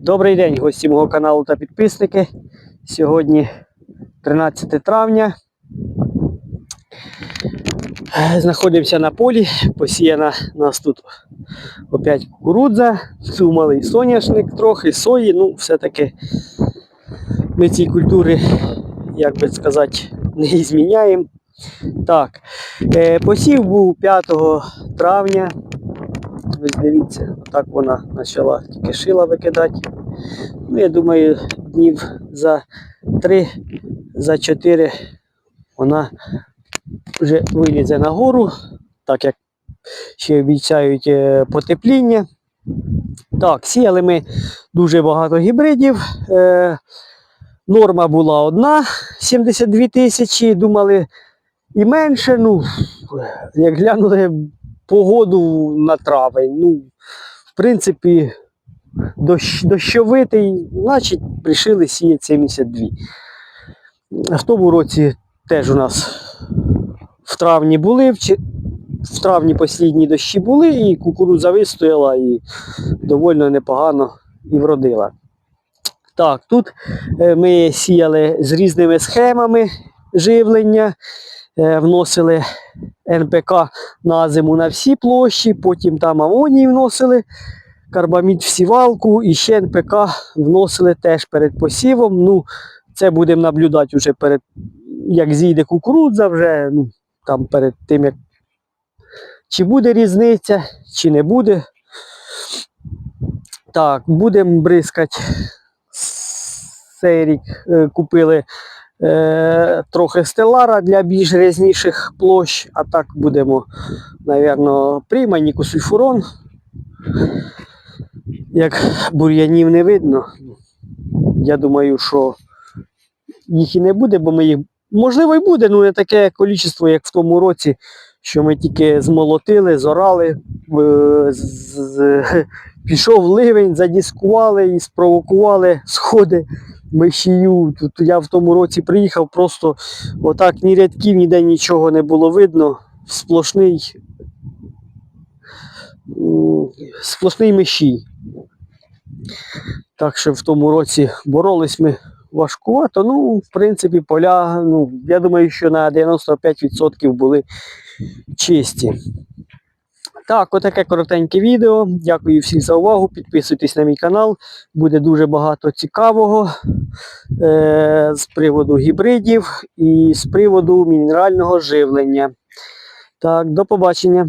Добрий день, гості мого каналу та підписники. Сьогодні 13 травня. Знаходимося на полі. Посіяна нас тут опять кукурудза, малий соняшник, трохи сої. Ну, все-таки ми ці культури, як би сказати, не зміняємо. Так, е, посів був 5 травня. Ось дивіться, так вона почала тільки шила викидати. Ну, я думаю, днів за 3, за 4 вона вже вилізе нагору, так як ще обіцяють е, потепління. Так, сіяли ми дуже багато гібридів. Е, норма була одна 72 тисячі, думали і менше. Ну, як глянули погоду на травень, ну, в принципі, дощ, дощовитий, значить, пришили сіяти 72. В тому році теж у нас в травні були, в, травні послідні дощі були, і кукурудза вистояла і доволі непогано і вродила. Так, тут е, ми сіяли з різними схемами живлення, вносили НПК на зиму на всі площі, потім там амоній вносили, карбамід в сівалку і ще НПК вносили теж перед посівом. Ну, це будемо наблюдати вже перед, як зійде кукурудза, вже ну, там перед тим, як чи буде різниця, чи не буде. Так, будемо бризкати. Цей рік е, купили е, трохи стелара для більш рязніших площ, а так будемо, напевно, прийма, нікосульфурон. Як бур'янів не видно, я думаю, що їх і не буде, бо ми їх. Можливо, і буде, ну не таке кількість, як в тому році, що ми тільки змолотили, зорали, е, пішов ливень, задіскували і спровокували сходи мишію. Тут я в тому році приїхав, просто отак ні рядків, ніде нічого не було видно. Сплошний, сплошний мишій. Так що в тому році боролись ми важкувато. Ну, в принципі, поля, ну, я думаю, що на 95% були чисті. Так, отаке коротеньке відео. Дякую всім за увагу. Підписуйтесь на мій канал. Буде дуже багато цікавого е- з приводу гібридів і з приводу мінерального живлення. Так, до побачення.